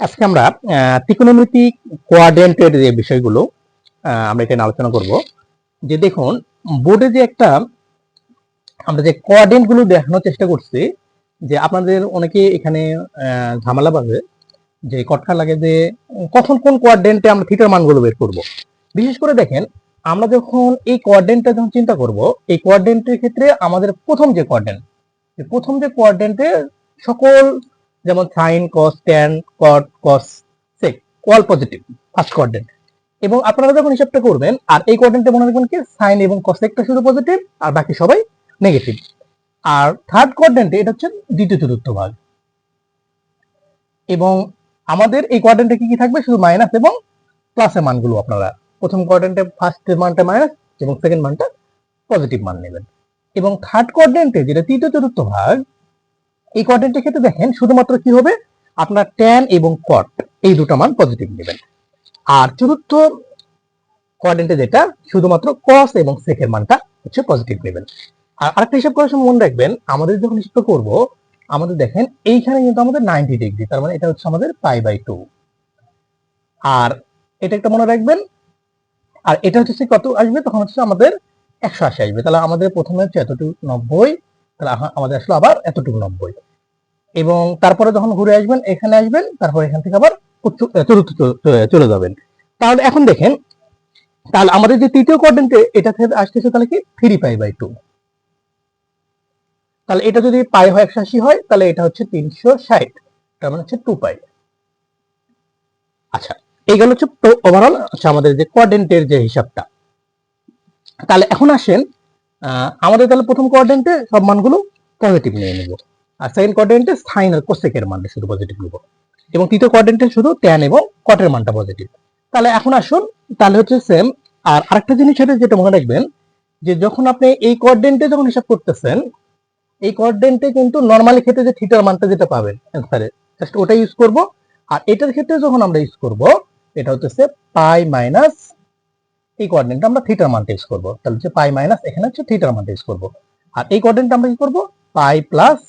আজকে আমরা ত্রিকোণমিতিক কোয়াড্রেন্টের যে বিষয়গুলো আমরা এখানে আলোচনা করব। যে দেখুন, বোর্ডে যে একটা, আমরা যে কোয়াড্রেন্টগুলো দেখানোর চেষ্টা করছি, যে আপনাদের অনেকে এখানে ঝামেলা পাবে যে কটকা লাগে যে কখন কোন কোয়াড্রেন্টে আমরা থিটার মানগুলো বের করব। বিশেষ করে দেখেন, আমরা যখন এই কোয়াড্রেন্টটা যখন চিন্তা করব, এই কোয়াড্রেন্টের ক্ষেত্রে আমাদের প্রথম যে কোয়াড্রেন্ট প্রথম যে কোয়াড্রেন্টে সকল যেমন sine cos tan cot cos sec all positive first quadrant এবং আপনারা যখন হিসাবটা করবেন, আর এই কোয়ার্ডেন্টে মনে রাখবেন কি? সাইন এবং কসেকটা শুধু পজিটিভ আর বাকি সবাই নেগেটিভ আর থার্ড কোয়ার্ডেন্টে এটা হচ্ছে দ্বিতীয় চতুর্থ ভাগ. এবং আমাদের এই কোয়ার্ডেন্টে কি কি থাকবে? শুধু মাইনাস এবং প্লাসের মানগুলো আপনারা প্রথম কোয়ার্ডেন্টে ফার্স্ট মানটা মাইনাস এবং সেকেন্ড মানটা পজিটিভ মান নেবেন। এবং থার্ড কোয়ার্ডেন্টে যেটা তৃতীয় চতুর্থ ভাগ এই কোয়াড্রেন্টের ক্ষেত্রে দেখেন শুধুমাত্র কি হবে? আপনার ট্যান এবং কট এই দুটো মান পজিটিভ নেবেন। আর চতুর্থ কোয়াড্রেন্টে যেটা, শুধুমাত্র কস এবং সেকের মানটা হচ্ছে পজিটিভ নেবেন। আর আরেকটা হিসাব করার সময় মনে রাখবেন, আমাদের যখন হিসাব করব, আমাদের দেখেন এইখানে কিন্তু আমাদের নাইনটি ডিগ্রি তার মানে এটা হচ্ছে আমাদের পাই বাই টু আর এটা একটা মনে রাখবেন, আর এটা হচ্ছে কত আসবে? তখন হচ্ছে আমাদের একশো আশি আসবে। তাহলে আমাদের প্রথমে হচ্ছে এতটুকু নব্বই তাহলে আমাদের আসলো আবার এতটুকু নব্বই এবং তারপরে যখন ঘুরে আসবেন, এখানে আসবেন, তারপর এখান থেকে আবার চতুর্থ চলে যাবেন। তাহলে এখন দেখেন, তাহলে আমাদের যে তৃতীয় কোয়াড্রেন্টে এটা থেকে আসতেছে তাহলে কি? থ্রি পাই বাই টু তাহলে এটা যদি পাই হয় একশো আশি হয়, তাহলে এটা হচ্ছে তিনশো ষাট, তার মানে হচ্ছে টু পাই আচ্ছা এই গেল হচ্ছে ওভারঅল আমাদের যে কোয়াড্রেন্টের যে হিসাবটা। তাহলে এখন আসেন আমাদের তাহলে প্রথম কোয়াড্রেন্টে সব মানগুলো পজিটিভ নিয়ে নেব। আর সেকেন্ড কোয়াড্রেন্টে সাইন আর কোসেকের মানটা শুধু পজিটিভ নেব। এবং তৃতীয় কোয়াড্রেন্টে শুধু ট্যান এবং কটের মানটা পজিটিভ তাহলে এখন আসুন, তাহলে হচ্ছে সেম আর আরেকটা জিনিস সেটা যেটা মনে রাখবেন, যে যখন আপনি এই কোয়ার্ডেন্টে যখন হিসাব করতেছেন, এই কোয়ার্ডেন্টে কিন্তু নর্মালি ক্ষেত্রে যে থিটার মানটা যেটা পাবেন অ্যান্সারে জাস্ট ওটা ইউজ করব। আর এটার ক্ষেত্রে যখন আমরা ইউজ করব, এটা হচ্ছে পাই মাইনাস এই কোয়াড্রেন্টে আমরা থিটার মানটা ইউজ করব। তাহলে হচ্ছে পাই মাইনাস এখানে হচ্ছে থিটার মানটা ইউজ করব। আর এই কোয়াড্রেন্টে আমরা কি করব? পাই প্লাস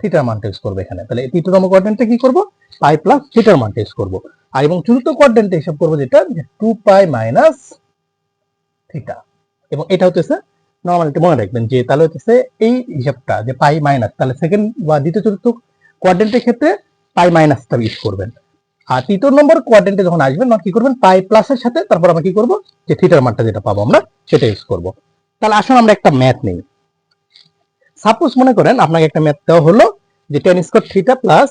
থিটার মানটা ইউজ করব এখানে। তাহলে তৃতীয়তম কোয়াড্রেন্টে কি করব? পাই প্লাস থিটার মানটা ইউজ করব। আর এবং চতুর্থ কোয়াড্রেন্টে হিসাব করব যেটা টু পাই মাইনাস থিটা এবং এটা হচ্ছে নর্মালিটি মনে রাখবেন যে, তাহলে হচ্ছে এই হিসাবটা, যে পাই মাইনাস তাহলে সেকেন্ড বা দ্বিতীয় চতুর্থ কোয়াড্রেন্টের ক্ষেত্রে পাই মাইনাসটা ইউজ করবেন। আর তৃতীয় নম্বর কোয়াড্রেন্টে যখন আসবেন কি করবেন? পাই প্লাসের সাথে তারপর আমরা কি করব? যে থিটার মানটা যেটা পাবো আমরা, সেটা ইউজ করব। তাহলে আসুন আমরা একটা ম্যাথ নেই। সাপোজ মনে করেন আপনাকে একটা ম্যাথ দেওয়া হলো যে টেন স্কোয়ার থিটা প্লাস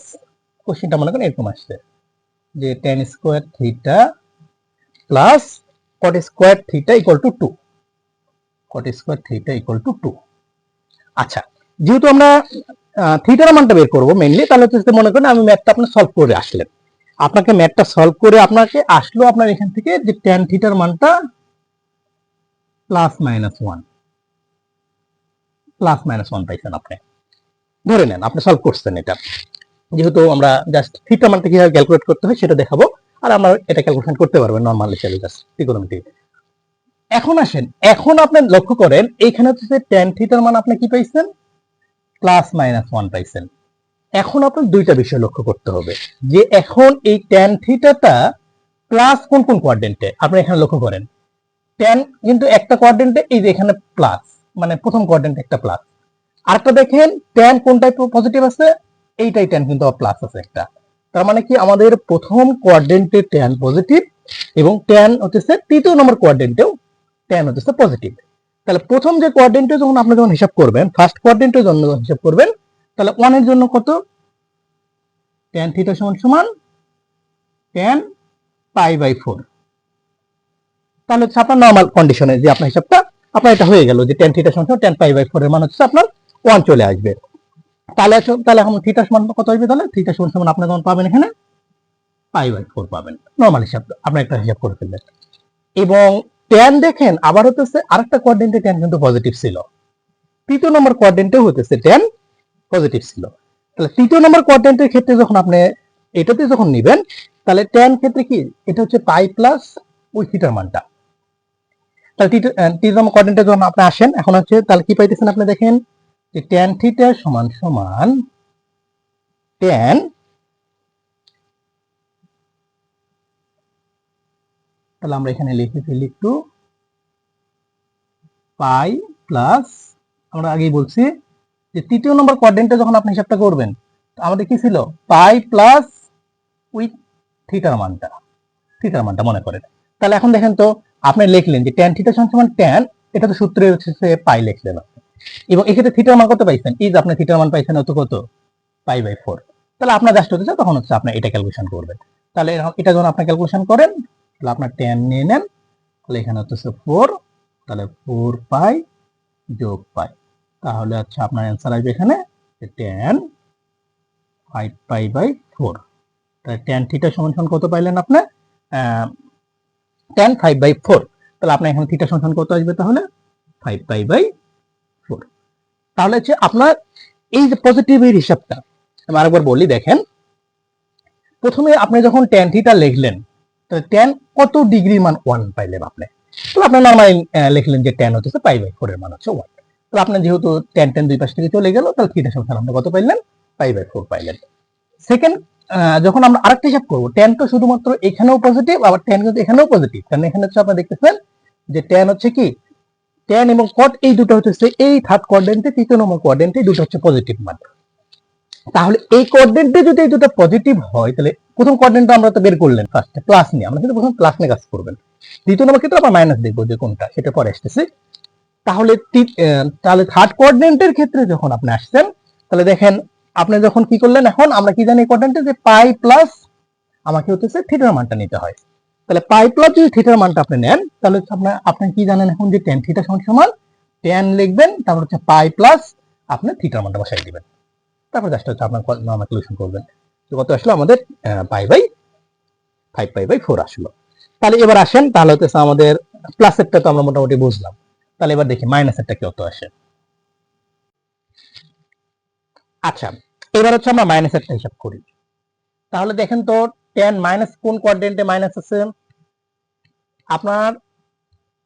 কোশ্চেনটা মনে করেন এরকম আসছে। যে tan square theta plus cot square theta equal to two cot square theta equal to two আচ্ছা যেহেতু আমরা থিটার মানটা বের করব মেনলি তাহলে মনে করেন আমি ম্যাথটা আপনি সলভ করে আসলেন। আপনাকে ম্যাথটা সলভ করে আপনাকে আসলো আপনার এখান থেকে যে ট্যান থিটার মানটা plus minus one plus minus one পাইছেন আপনি। ধরে নেন, আপনি সলভ করছেন এটা। যেহেতু আমরা জাস্ট থিটার মানটা কীভাবে ক্যালকুলেট করতে হয় সেটা দেখাবো, আর আমরা এটা ক্যালকুলেশন করতে পারবেন নর্মাল হিসেবে জাস্ট ত্রিকোণমিতি এখন আসেন, এখন আপনি লক্ষ্য করেন, এইখানে হচ্ছে ট্যান থিটার মান আপনি কি পাইছেন? প্লাস মাইনাস ওয়ান পাইছেন। এখন আপনার দুইটা বিষয় লক্ষ্য করতে হবে। যে এখন এই ট্যান থিটাটা প্লাস কোন কোন কোয়াড্রেন্টে আপনি এখানে লক্ষ্য করেন। ট্যান কিন্তু একটা কোয়াড্রেন্টে এই যে এখানে প্লাস মানে প্রথম কোয়াড্রেন্টে একটা প্লাস আরেকটা দেখেন ট্যান কোনটাই পজিটিভ আছে? এইটাই ট্যান কিন্তু প্লাস আছে একটা। তার মানে কি আমাদের প্রথম কোয়াড্রেন্টে ট্যান পজিটিভ এবং ট্যান হচ্ছে তৃতীয় নম্বর কোয়াড্রেন্টেও ট্যান হচ্ছে পজিটিভ তাহলে প্রথম যে কোয়াড্রেন্টে যখন আপনি যখন হিসাব করবেন ফার্স্ট কোয়াড্রেন্টের জন্য যখন হিসাব করবেন তাহলে ওয়ানের জন্য কত? ট্যান থিটা সমান সমান ট্যান পাই বাই ফোর তাহলে হচ্ছে আপনার নর্মাল কন্ডিশনে যে আপনার হিসাবটা, আপনার এটা হয়ে গেল যে ট্যান থিটা সমান ট্যান পাই বাই ফোর এর মান হচ্ছে আপনার ওয়ান চলে আসবে। তাহলে তাহলে এখন থিটা সমান কত আসবে তাহলে? থিটা সমান সমান আপনি যখন পাবেন এখানে পাই বাই ফোর পাবেন। নর্মাল হিসাব, আপনি একটা হিসাব করে ফেলবেন এবং ট্যান দেখেন, আবার হতেছে আরেকটা কোয়াড্রেন্টে ট্যান কিন্তু পজিটিভ ছিল। তৃতীয় নম্বর কোয়াড্রেন্টে হতেছে ট্যান পজিটিভ ছিল। তাহলে তৃতীয় নম্বর কোয়াড্রেন্টের ক্ষেত্রে যখন আপনি এটাতে যখন নেবেন, তাহলে ট্যান ক্ষেত্রে কি? এটা হচ্ছে পাই প্লাস ওই থিটার মানটা। তাহলে তৃতীয় নম্বর কোয়াড্রেন্টে যখন আপনি আসেন, এখন হচ্ছে তাহলে কি পাইতেছেন আপনি দেখেন? যে ট্যান থিটা সমান সমান ট্যান তাহলে আমরা এখানে লিখে ফেলি একটু পাই প্লাস আমরা আগেই বলছি যে তৃতীয় নম্বর কোয়াড্রেন্টে যখন আপনি হিসাবটা করবেন, আমাদের কি ছিল? পাই প্লাস উইথ থিটার মানটা। থিটার মানটা মনে করেন। তাহলে এখন দেখেন তো, আপনি লিখলেন যে ট্যান থিটা সমান ট্যান এটা তো সূত্রে হচ্ছে পাই লিখলেন। এবং এক্ষেত্রে থিটার মান কত পাইছেন? এই যে আপনি থিটার মান পাইছেন অত কত? পাই বাই ফোর তাহলে আপনার জাস্ট হতে চায়, তখন হচ্ছে আপনি এটা ক্যালকুলেশন করবেন। তাহলে এটা যখন আপনি ক্যালকুলেশন করেন, তাহলে আপনার ট্যান নিয়ে নেন। তাহলে এখানে হচ্ছে ফোর তাহলে ফোর পাই যোগ পাই। তাহলে আচ্ছা আপনার অ্যান্সার আসবে এখানে tan five pi by four tan theta সমান সমান কত পাইলেন আপনার ট্যান ফাইভ বাই ফোর তাহলে আপনার এখানে থিটা সমান কত আসবে তাহলে? ফাইভ পাই বাই ফোর তাহলে হচ্ছে আপনার এই যে পজিটিভ এর হিসাবটা, আমি আরেকবার বলি, দেখেন। প্রথমে আপনি যখন ট্যান থিটা লিখলেন, তাহলে ট্যান কত ডিগ্রি মান ওয়ান পাইলেন আপনি? তাহলে আপনি নর্মালি লিখলেন যে ট্যান হচ্ছে পাই বাই ফোর এর মান হচ্ছে ওয়ান তাহলে আপনার যেহেতু ট্যান ট্যান দুই পাশ থেকে চলে গেল, তাহলে থিটা সমান আপনি কত পাইলেন? পাই বাই ফোর পাইলেন। সেকেন্ড যখন আমরা আরেকটা হিসাব করব ট্যান তো শুধুমাত্র এখানেও পজিটিভ আবার ট্যান কিন্তু এখানেও পজিটিভ কারণ এখানে হচ্ছে আপনি দেখতেছেন যে ট্যান হচ্ছে কি? ট্যান এবং কট এই দুটো হচ্ছে এই থার্ড কোয়াড্রেন্টে তৃতীয় নম্বর কোয়াড্রেন্টে দুটো হচ্ছে পজিটিভ মান। তাহলে এই কোয়াড্রেন্টে যদি এই দুটো পজিটিভ হয়, তাহলে প্রথম কোয়াড্রেন্টটা আমরা তো বের করলেন ফার্স্টে প্লাস নিয়ে। আমরা কিন্তু প্রথম প্লাস নিয়ে কাজ করবেন। দ্বিতীয় নম্বর ক্ষেত্রে আমরা মাইনাস দেখব যে কোনটা, সেটা পরে আসতেছে। তাহলে তাহলে থার্ড কোয়াড্রেন্টের ক্ষেত্রে যখন আপনি আসছেন, তাহলে দেখেন আপনি যখন কি করলেন এখন, আমরা কি জানি কোয়াড্রেন্টে যে পাই প্লাস আমাকে হচ্ছে থিটার মানটা নিতে হয়। তাহলে পাই প্লাস যদি থিটার মানটা আপনি নেন, তাহলে আপনার আপনি কি জানেন এখন যে টেন থিটা সমান সমান? টেন লিখবেন, তারপর হচ্ছে পাই প্লাস আপনি থিটার মানটা বসাই দিবেন। তারপর জাস্ট হচ্ছে আপনার নর্মাল ক্যালকুলেশন করবেন। তো কত আসলো আমাদের pi by five pi by four আসলো। তাহলে এবার আসেন, তাহলে হচ্ছে আমাদের প্লাসেরটা তো আমরা মোটামুটি বুঝলাম। তাহলে এবার দেখি মাইনাসেরটা কত আসে। আচ্ছা এবার হচ্ছে আমরা মাইনাসেরটা হিসাব করি। তাহলে দেখেন তো টেন মাইনাস কোন কোয়াড্রেন্টে মাইনাস আছে? আপনার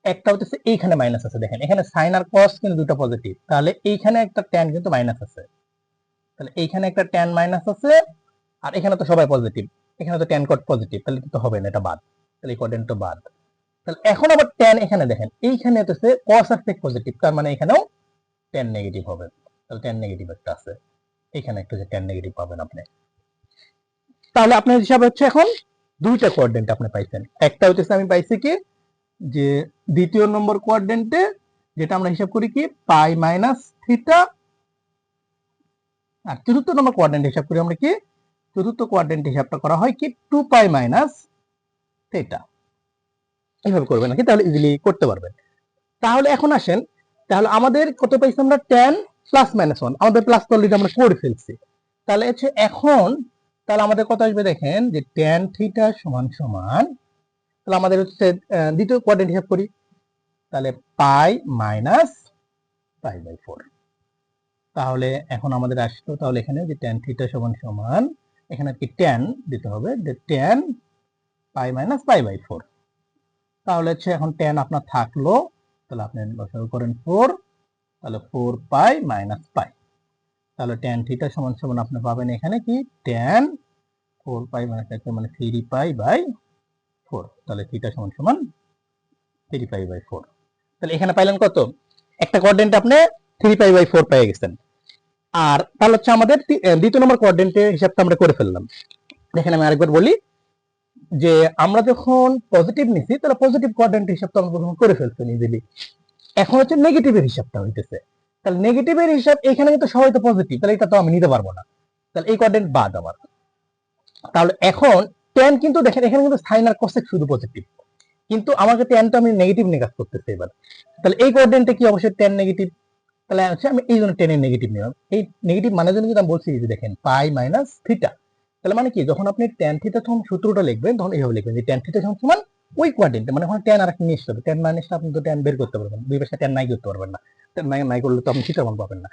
একটা হচ্ছে এইখানে মাইনাস আছে, দেখেন। এখানে সাইন আর কস কিন্তু দুটো পজিটিভ তাহলে এইখানে একটা টেন কিন্তু মাইনাস আছে। তাহলে এইখানে একটা টেন মাইনাস আছে, আর এখানে তো সবাই পজিটিভ এখানে তো টেন কট পজিটিভ তাহলে তো হবে না, এটা বাদ। তাহলে এই কোয়াড্রেন্ট তো বাদ। তাহলে এখন আবার টেন এখানে দেখেন, এইখানে হচ্ছে কস আর সেক পজিটিভ তার মানে এখানেও টেন নেগেটিভ হবে। তাহলে টেন নেগেটিভ একটা আছে। এখানে একটু যে টেন নেগেটিভ পাবেন আপনি। তাহলে আপনার হিসাব হচ্ছে এখন দুইটা কোয়াড্রেন্ট আপনি পাইছেন। একটা হচ্ছে আমি পাইছি কি? যে দ্বিতীয় নম্বর কোয়াড্রেন্টে যেটা আমরা হিসাব করি কি? পাই মাইনাস থিটা আর চতুর্থ নম্বর কোয়াড্রেন্ট হিসাব করি আমরা কি? চতুর্থ কোয়াড্রেন্ট হিসাবটা করা হয় কি? টু পাই মাইনাস থিটা এইভাবে করবেন নাকি তাহলে ইজিলি করতে পারবেন। তাহলে এখন আসেন, তাহলে আমাদের কত পাইছি আমরা? টেন প্লাস মাইনাস ওয়ান আমাদের প্লাস তো অলরেডি আমরা করে ফেলছি। তাহলে হচ্ছে এখন, তাহলে আমাদের কত আসবে দেখেন? যে টেন থিটা সমান সমান, তাহলে আমাদের হচ্ছে দ্বিতীয় কোয়াড্রেন্ট হিসাব করি। তাহলে pi minus pi by four তাহলে এখন আমাদের আসলো, তাহলে এখানে যে টেন থিটা সমান সমান, এখানে কি টেন দিতে হবে, যে tan pi minus pi by four তাহলে হচ্ছে এখন টেন আপনার থাকল, তাহলে আপনি লসাগু করেন ফোর তাহলে ফোর পাই মাইনাস পাই। তাহলে টেন থিটা সমান সমান আপনি পাবেন এখানে কি? টেন ফোর পাই মাইনাস মানে থ্রি পাই বাই ফোর তাহলে থিটা সমান সমান থ্রি পাই বাই ফোর তাহলে এখানে পাইলেন কত? একটা কোয়াড্রেন্ট আপনি থ্রি পাই বাই ফোর পেয়ে গেছেন। আর তাহলে হচ্ছে আমাদের দ্বিতীয় নম্বর কোয়াড্রেন্টের হিসাবটা আমরা করে ফেললাম। দেখেন আমি আরেকবার বলি যে আমরা যখন পজিটিভ নিছি, তাহলে পজিটিভ কোয়াড্রেন্ট হিসাবটা আমরা প্রথমে করে ফেলছি ইজিলি এখন হচ্ছে নেগেটিভের হিসাবটা হইতেছে। তাহলে নেগেটিভের হিসাব এখানে কিন্তু সবাই তো পজিটিভ তাহলে এটা তো আমি নিতে পারব না। তাহলে এই কোয়াড্রেন্ট বাদ আমার তাহলে এখন টেন কিন্তু দেখেন, এখানে কিন্তু সাইন আর কোসেক শুধু পজিটিভ কিন্তু আমাকে টেন তো আমি নেগেটিভ নিয়ে কাজ করতেছি এবার। তাহলে এই কোয়াড্রেন্টে কি অবশ্যই টেন নেগেটিভ তাহলে হচ্ছে আমি এই জন্য টেনের নেগেটিভ নিলাম। এই নেগেটিভ মানে জন্য কিন্তু আমি বলছি যে দেখেন পাই মাইনাস থিটা তাহলে মানে কি? যখন আপনি টেন থিটা তখন সূত্রটা লিখবেন, তখন এইভাবে লিখবেন যে টেন থিটা সমান সমান ওই কোয়াড্রেন্টে মানে ওখানে টেন আর একটা আসতে হবে টেন মাইনাসটা আপনি তো টেন বের করতে পারবেন দুই পাশে টেন নাই করতে পারবেন না। টেন নাই নাই করলে তো আপনি থিটা মান পাবেন না।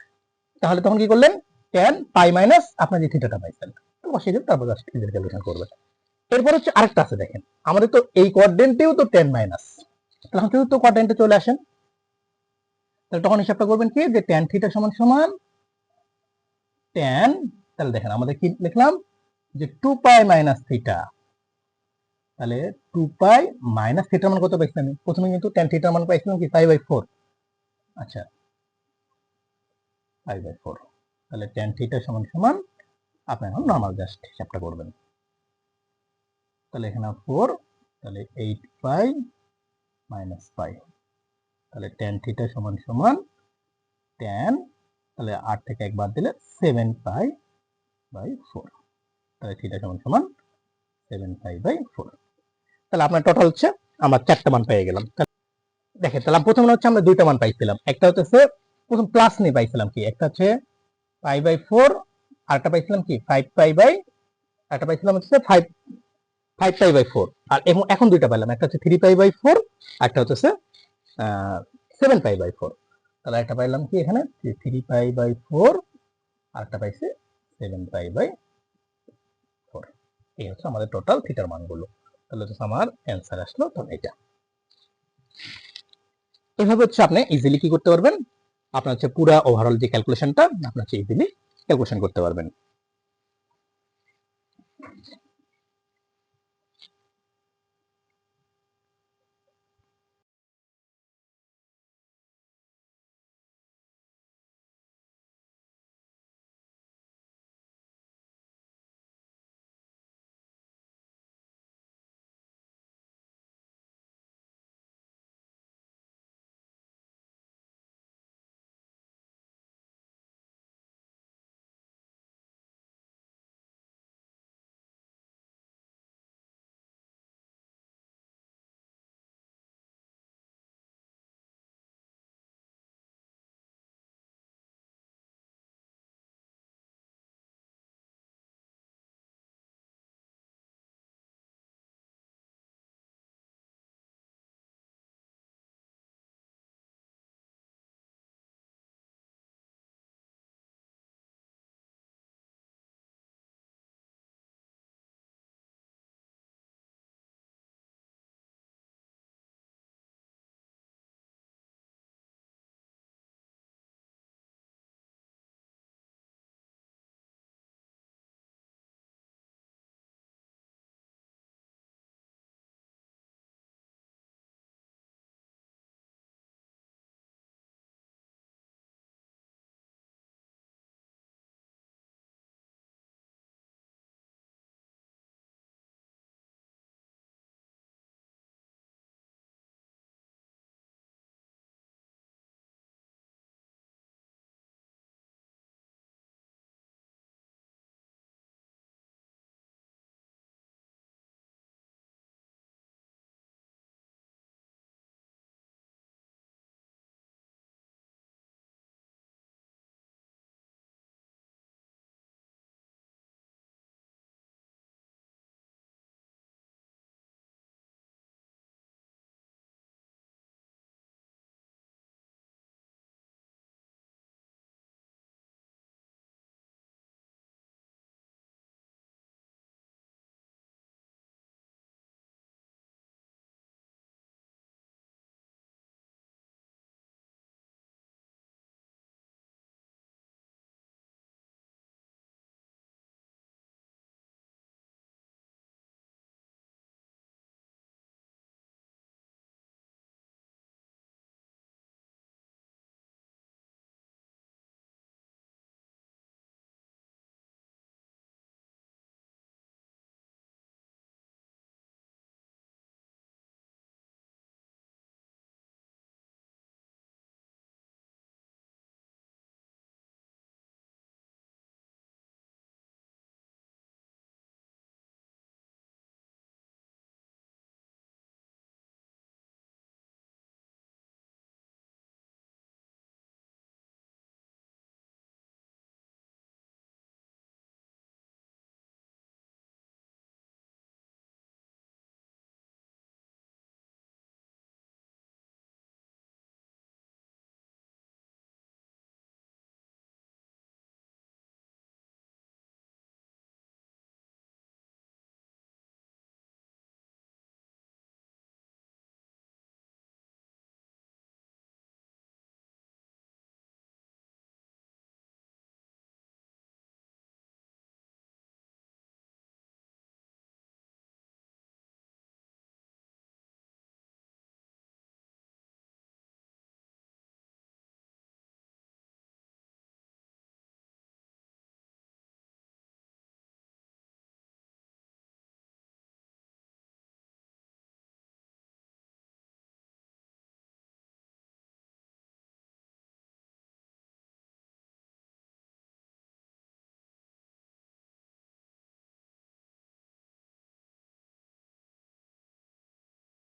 তাহলে তখন কি করলেন? টেন পাই মাইনাস আপনার যে থিটাটা পাইছেন। তো বসিয়ে দেবেন তারপর জাস্ট ইজির ক্যালকুলেশন করবেন। এরপর হচ্ছে আরেকটা আছে, দেখেন। আমাদের তো এই কোয়াড্রেন্টেও তো টেন মাইনাস তখন চতুর্থ কোয়াড্রেন্টে চলে আসেন, তাহলে তখন হিসাবটা করবেন কি? যে ট্যান থিটা সমান সমান ট্যান তাহলে দেখেন আমাদের কি লিখলাম? যে টু পাই মাইনাস থিটা তাহলে টু পাই মাইনাস থিটার মান কত পাইছি আমি? প্রথমে কিন্তু টেন থিটার মান পাইছিলাম কি? পাই বাই ফোর আচ্ছা পাই বাই ফোর তাহলে টেন থিটা সমান সমান আপনি এখন নর্মাল জাস্ট হিসাবটা করবেন। তাহলে এখানে ফোর তাহলে এইট পাই মাইনাস পাই তাহলে টেন থিটা সমান সমান টেন তাহলে আট থেকে একবার দিলে সেভেন পাই বাই ফোর তাহলে থিটা সমান সমান? সেভেন ফাইভ বাই ফোর তাহলে আপনার টোটাল হচ্ছে আমরা চারটা মান পেয়ে গেলাম। দেখেন, তাহলে প্রথমে হচ্ছে আমরা দুইটা মান পাইছিলাম। একটা হচ্ছে প্রথম প্লাস নিয়ে পাইছিলাম কি? একটা হচ্ছে ফাইভ বাই ফোর আর একটা পাইছিলাম কি? ফাইভ পাই বাই একটা পাইছিলাম হচ্ছে five five pi by four আর এখন- এখন দুইটা পাইলাম। একটা হচ্ছে থ্রি পাই বাই ফোর একটা হচ্ছে সেভেন পাই বাই ফোর তাহলে একটা পাইলাম কি এখানে? থ্রি পাই বাই ফোর আর একটা পাইছে সেভেন পাই বাই এই হচ্ছে আমাদের টোটাল থিটার মানগুলো। তাহলে হচ্ছে আমার অ্যান্সার আসলো তাহলে এটা। এভাবে হচ্ছে আপনি ইজিলি কি করতে পারবেন? আপনার হচ্ছে পুরা ওভারঅল যে ক্যালকুলেশনটা আপনার হচ্ছে ইজিলি ক্যালকুলেশন করতে পারবেন।